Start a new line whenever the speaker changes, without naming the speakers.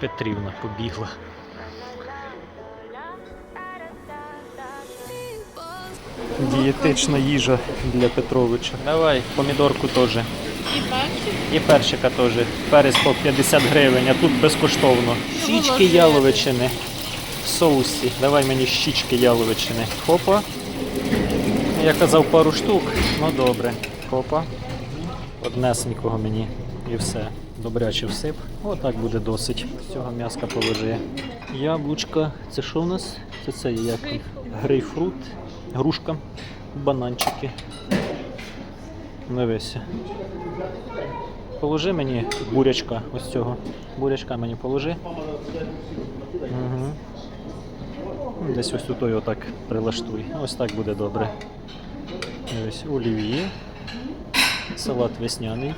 Петрівна побігла. Дієтична їжа для Петровича. Давай, помідорку теж.
І перший.
І перчика теж. Перець по 50 гривень, а тут безкоштовно. Щічки яловичини в соусі. Давай мені щічки яловичини. Хопа. Я казав пару штук. Ну добре. Хопа. Однесенького мені і все. Добряче всип. Отак буде досить. Цього м'яска положи. Яблучка. Це що в нас? Це це як? Грейпфрут, грушка, бананчики. Дивися. Положи мені бурячка ось цього. Бурячка мені положи. Угу. Десь ось тут його так прилаштуй. Ось так буде добре. Ось олів'є. Салат весняний.